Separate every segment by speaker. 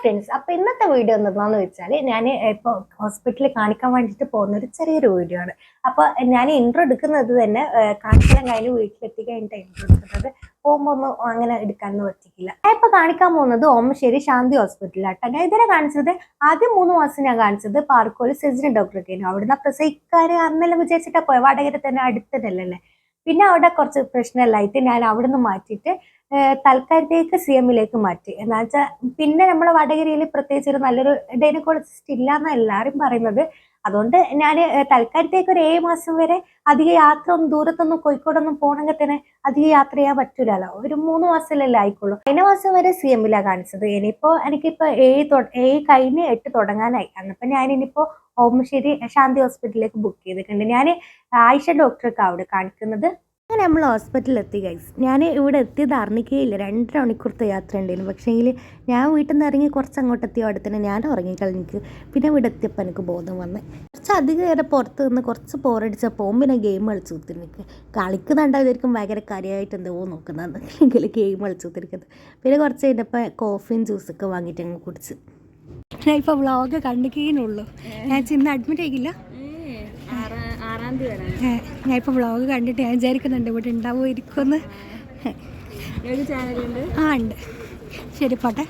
Speaker 1: Friends അപ്പൊ ഇന്നത്തെ video എന്താന്ന് വെച്ചാൽ ഞാൻ ഇപ്പോൾ ഹോസ്പിറ്റലിൽ കാണിക്കാൻ വേണ്ടിയിട്ട് പോകുന്ന ഒരു ചെറിയൊരു വീഡിയോ ആണ്. അപ്പൊ ഞാൻ ഇൻട്രോ എടുക്കുന്നത് തന്നെ കാണിക്കാൻ കഴിഞ്ഞ് വീട്ടിലെത്തി കഴിഞ്ഞിട്ട് ഇൻട്രോ എടുക്കുന്നത് പോകുമ്പോൾ അങ്ങനെ എടുക്കാനൊന്നും പറ്റിക്കില്ല ഞാൻ ഇപ്പൊ കാണിക്കാൻ പോകുന്നത് ഓമശ്ശേരി ശാന്തി ഹോസ്പിറ്റലിലാട്ടോ ഞാൻ ഇതുവരെ കാണിച്ചത് ആദ്യം മൂന്ന് മാസം ഞാൻ കാണിച്ചത് പാർക്കോൽ സെജിന് ഡോക്ടറൊക്കെ അവിടുന്ന് പ്രസവിക്കാർ അന്നെല്ലാം വിചാരിച്ചിട്ടാ പോയത് വടകര തന്നെ അടുത്തതല്ലേ പിന്നെ അവിടെ കുറച്ച് പ്രശ്നമില്ലായിട്ട് ഞാൻ അവിടുന്ന് മാറ്റിയിട്ട് തൽക്കാലത്തേക്ക് സി എമ്മിലേക്ക് മാറ്റി. എന്നുവെച്ചാൽ പിന്നെ നമ്മളെ വടകരയിൽ പ്രത്യേകിച്ച് ഒരു നല്ലൊരു ഡൈനക്കോളജിസ്റ്റ് ഇല്ല എന്നാണ് എല്ലാവരും പറയുന്നത്. അതുകൊണ്ട് ഞാൻ തൽക്കാലത്തേക്ക് ഒരു ഏഴ് മാസം വരെ അധിക യാത്ര ഒന്നും ദൂരത്തൊന്നും കോഴിക്കോടൊന്നും പോകണമെങ്കിൽ തന്നെ അധിക യാത്ര ചെയ്യാൻ പറ്റൂലല്ലോ. ഒരു മൂന്ന് മാസമല്ലേ ആയിക്കോളൂ. കഴിഞ്ഞ മാസം വരെ സി എമ്മിലാണ് കാണിച്ചത്. ഇനിയിപ്പോ എനിക്കിപ്പോ ഏഴ് തൊ- ഏഴ് കഴിഞ്ഞ് എട്ട് തുടങ്ങാനായി. അന്നപ്പോ ഞാൻ ഇനിയിപ്പോ ഓമശ്ശേരി ശാന്തി ഹോസ്പിറ്റലിലേക്ക് ബുക്ക് ചെയ്തിട്ടുണ്ട്. ഞാൻ ആയിഷ ഡോക്ടർക്ക് അവിടെ കാണിക്കുന്നത്. അങ്ങനെ നമ്മൾ ഹോസ്പിറ്റലിൽ എത്തി ഗൈസ് ഞാൻ ഇവിടെ എത്തിയത് അറിഞ്ഞിക്കുകയില്ല രണ്ടര മണിക്കൂർത്തെ യാത്ര ഉണ്ടായിരുന്നു. പക്ഷേങ്കിൽ ഞാൻ വീട്ടിൽ നിന്ന് ഇറങ്ങി കുറച്ച് അങ്ങോട്ട് എത്തിയ അവിടെ തന്നെ ഞാൻ ഉറങ്ങിക്കളഞ്ഞിക്ക് പിന്നെ ഇവിടെ എത്തിയപ്പോൾ എനിക്ക് ബോധം വന്ന്. കുറച്ച് അധികം നേരം പുറത്ത് നിന്ന് കുറച്ച് പോറടിച്ചപ്പോൾ പിന്നെ ഗെയിം കളിച്ചു കുത്തിരിക്ക് കളിക്കുന്നുണ്ടായതായിരിക്കും ഭയങ്കര കാര്യമായിട്ട് എന്തോ നോക്കുന്നത് അല്ലെങ്കിൽ ഗെയിം കളിച്ചു കുത്തിരിക്കുന്നത് പിന്നെ കുറച്ച് കഴിഞ്ഞപ്പോൾ കോഫിയും ജ്യൂസൊക്കെ വാങ്ങിയിട്ട് അങ്ങ് കുടിച്ച്. ഞാൻ ഇപ്പോൾ വ്ളോഗ് കണ്ടിക്കേനുള്ളൂ ഞാൻ ചെന്ന് അഡ്മിറ്റ് ആയിക്കില്ല. ഞാൻ ഇപ്പോൾ വ്ളോഗ് കണ്ടിട്ട് ഞാൻ വിചാരിക്കുന്നുണ്ട് ഇവിടെ ഉണ്ടാവുമോ ഇരിക്കുമെന്ന് ആ ഉണ്ട്. ശരി പോട്ടെ.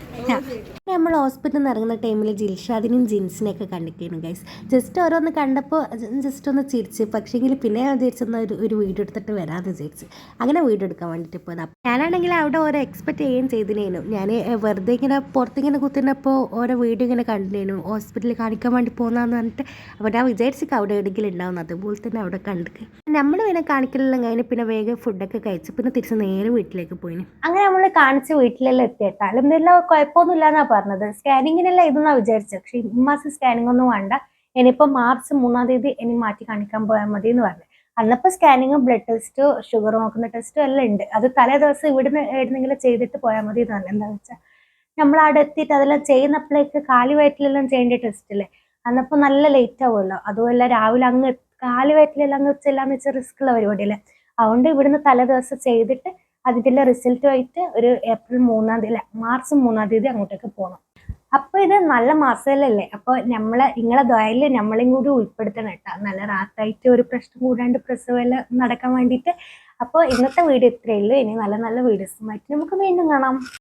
Speaker 1: നമ്മൾ ഹോസ്പിറ്റലിൽ നിന്ന് ഇറങ്ങുന്ന ടൈമിൽ ജിൽഷാദിനെയും ജിൻസിനെയൊക്കെ കണ്ടിരിക്കുന്നു ഗൈസ് ജസ്റ്റ് ഓരോന്ന് കണ്ടപ്പോൾ ജസ്റ്റ് ഒന്ന് ചിരിച്ച് പക്ഷേങ്കിൽ പിന്നെ വിചാരിച്ചെന്ന ഒരു ഒരു വീഡിയോ എടുത്തിട്ട് വരാമെന്ന് വിചാരിച്ച്. അങ്ങനെ വീഡിയോ എടുക്കാൻ വേണ്ടിയിട്ട് പോയത്. ഞാനാണെങ്കിൽ അവിടെ ഓരോ എക്സ്പെക്ട് ചെയ്യുകയും ചെയ്തിനേനു. ഞാൻ വെറുതെ ഇങ്ങനെ പുറത്തിങ്ങനെ കുത്തിനപ്പോൾ ഓരോ വീഡിയോ ഇങ്ങനെ കണ്ടിനേനു. ഹോസ്പിറ്റലിൽ കാണിക്കാൻ വേണ്ടി പോകുന്നതെന്ന് പറഞ്ഞിട്ട്. അപ്പോൾ ഞാൻ വിചാരിച്ചിട്ട് അവിടെ എവിടെയെങ്കിലും ഉണ്ടാവുന്നത് അതുപോലെ തന്നെ അവിടെ കണ്ടിട്ട് നമ്മൾ പിന്നെ കാണിക്കലെല്ലാം. കഴിഞ്ഞ് പിന്നെ വേഗം ഫുഡൊക്കെ കഴിച്ച് പിന്നെ തിരിച്ച് നേരെ വീട്ടിലേക്ക് പോയിന്. അങ്ങനെ നമ്മൾ കാണിച്ച് വീട്ടിലെല്ലാം എത്തിയേട്ടാ അല്ലെന്നില്ല കുഴപ്പമൊന്നുമില്ല എന്നാ പറഞ്ഞത്. സ്കാനിങ്ങിനെല്ലാം ഇതെന്നാ വിചാരിച്ചത്. പക്ഷെ ഈ മാസം സ്കാനിങ് ഒന്നും വേണ്ട. ഇനിയിപ്പോൾ മാർച്ച് മൂന്നാം തീയതി ഇനി മാറ്റി കാണിക്കാൻ പോയാൽ മതി എന്ന് പറഞ്ഞു. അന്നപ്പോൾ സ്കാനിങ്ങും ബ്ലഡ് ടെസ്റ്റോ ഷുഗർ നോക്കുന്ന ടെസ്റ്റും എല്ലാം ഉണ്ട്. അത് തലേ ദിവസം ഇവിടുന്ന് എവിടുന്നെങ്കിലും ചെയ്തിട്ട് പോയാൽ മതി എന്ന് പറഞ്ഞു എന്താണെന്ന് വെച്ചാൽ നമ്മൾ അവിടെ എത്തിയിട്ട് അതെല്ലാം ചെയ്യുന്നപ്പോഴേക്ക് കാലി വയറ്റിലെല്ലാം ചെയ്യേണ്ട ടെസ്റ്റ് അല്ലേ അന്നപ്പോൾ നല്ല ലേറ്റ് ആവുമല്ലോ. അതുമല്ല രാവിലെ അങ്ങ് കാലി വയറ്റിലെല്ലാം അങ്ങ് ചെല്ലാന്ന് വെച്ചാൽ റിസ്ക് ഉള്ള പരിപാടിയല്ലേ? അതുകൊണ്ട് ഇവിടുന്ന് തലേ ദിവസം ചെയ്തിട്ട് അതിന്റെ റിസൾട്ടുമായിട്ട് ഒരു ഏപ്രിൽ മൂന്നാം തീയതി അല്ല മാർച്ച് മൂന്നാം തീയതി അങ്ങോട്ടേക്ക് പോകണം അപ്പൊ ഇത് നല്ല മാസമല്ലേ അപ്പൊ നമ്മളെ നിങ്ങളെ ദ്വയൽ നമ്മളെയും കൂടി ഉൾപ്പെടുത്തണം കേട്ടോ. നല്ല റാത്തായിട്ട് ഒരു പ്രശ്നം കൂടാണ്ട് പ്രസവമെല്ലാം നടക്കാൻ വേണ്ടിയിട്ട്. അപ്പോൾ ഇന്നത്തെ വീഡിയോ ഇത്രയേ ഉള്ളൂ. ഇനി നല്ല നല്ല വീഡിയോസുമായിട്ട് നമുക്ക് വീണ്ടും കാണാം.